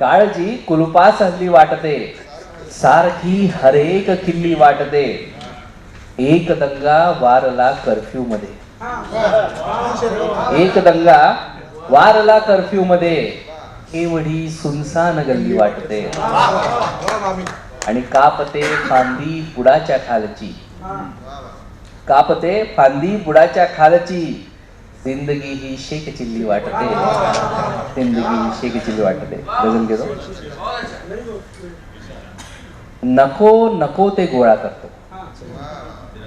काळजी कुलुपास हल्ली वाटते. सारखी हरेक किल्ली वाटते. एक दंगा वारला कर्फ्यू मध्ये. एक दंगा वारला कर्फ्यू मध्ये. एवढी सुनसान गल्ली वाटते. आणि कापते फांदी बुडाच्या खालची. कापते फांदी बुडाच्या खालची. जिंदगी ही शेक चिल्ली वाटते. जिंदगी ही शेक वाटते गजल घेतो. नको नको ते गोळा करतो.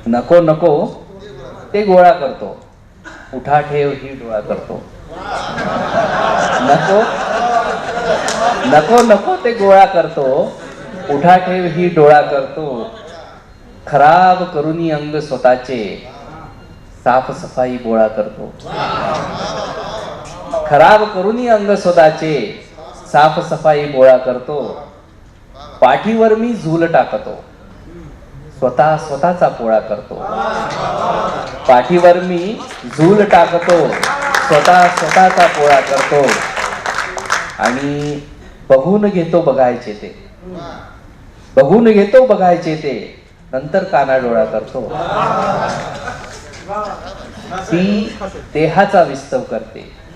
नको नको ते गोळा करतो. उठा ठेव ही डोळा करतो. नको नको नको ते गोळा करतो. उठा ठेव ही डोळा करतो. खराब करूनी अंग स्वतःचे. साफसफाई गोळा करतो. खराब करूनही अंग स्वतःचे साफसफाई गोळा करतो. पाठीवर मी झूल टाकतो. स्वतः स्वतःचा पोळा करतो. पाठीवर मी झूल टाकतो. स्वतः स्वतःचा पोळा करतो. आणि बघून घेतो बघायचे ते. बघून घेतो बघायचे ते. नंतर कानाडोळा करतो. ती देहाचा विस्तव करते.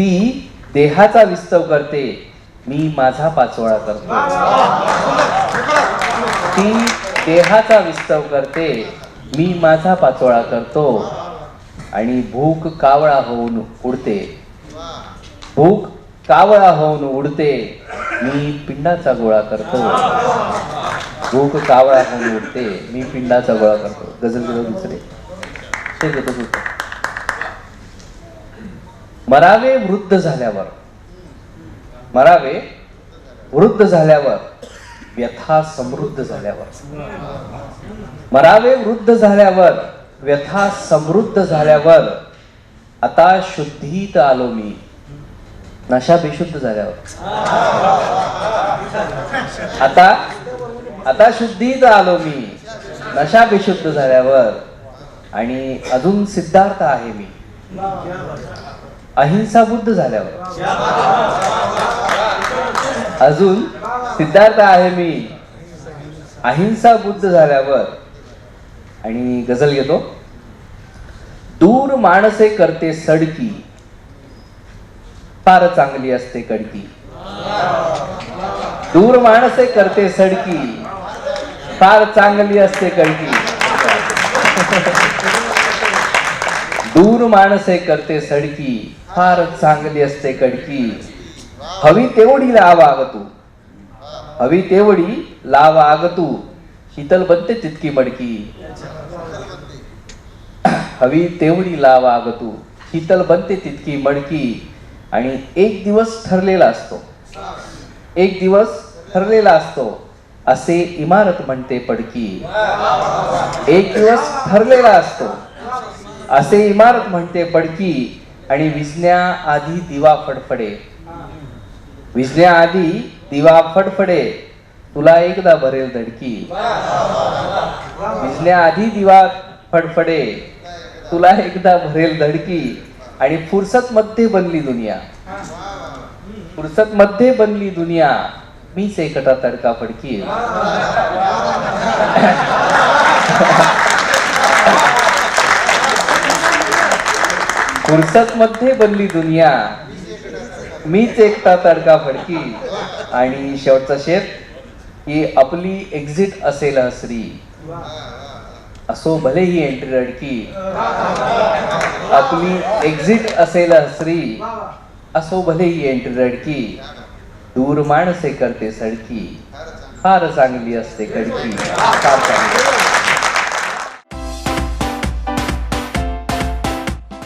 ती देहाचा विस्तव करते. मी माझा पाचोळा करतो. ती देहाचा विस्तव करते. मी माझा पाचोळा करतो. आणि भूक कावळा होऊन उडते. भूक कावळा होऊन उडते. मी पिंडाचा गोळा करतो. भूक कावळा होऊन उडते. मी पिंडाचा गोळा करतो. गजल गजल दुसरे. ते मरावे वृद्ध झाल्यावर मरावे वृद्ध झाल्यावर व्यथा समृद्ध झाल्यावर. मरावे वृद्ध झाल्यावर व्यथा समृद्ध झाल्यावर आता शुद्धीत आलो मी. नशा बेशुद्ध झाल्यावर. आता आता शुद्धीत आलो मी. नशा बेशुद्ध झाल्यावर. आणि अजून सिद्धार्थ आहे मी. अहिंसा बुद्ध झाल्यावर. अजून सिद्धार्थ आहे मी. अहिंसा बुद्ध झाल्यावर. आणि गझल घेतो. दूर माणसे करते सडकी. फार चांगली असते कडकी. दूर माणसे करते सडकी. फार चांगली असते कडकी. दूर माणसे करते सडकी. फार चांगली असते कडकी हवी तेवढी लाव आग तू. हवी तेवढी लाव आग तू. शीतल बनते तितकी मडकी. हवी तेवढी लाव आग तू. शीतल बनते तितकी मडकी. आणि एक दिवस ठरलेला असतो. एक दिवस ठरलेला असतो. असे इमारत म्हणते पडकी. एक दिवस ठरलेला असतो. असे इमारत म्हणते पडकी. आणि विजण्याआधी दिवा फडफडे. विजण्याआधी दिवा फडफडे. तुला एकदा भरेल धडकी विजण्याआधी दिवा फडफडे. तुला एकदा भरेल धडकी आणि फुरसत मध्ये बनली दुनिया. फुरसत मध्ये बनली दुनिया. मीच एकटा तडका फडकी फुरसत मध्ये बनली दुनिया. मीच एकटा तडका फडकी. आणि शेवटचा शेत की आपली एक्झिट असेल हसरी असो भले ही एंट्री रडकी. आपली एक्झिट असेल हसरी असो भले ही एंट्री रडकी. दूर माणसे करते सडकी. फार चांगली असते कडकी. फार चांगली.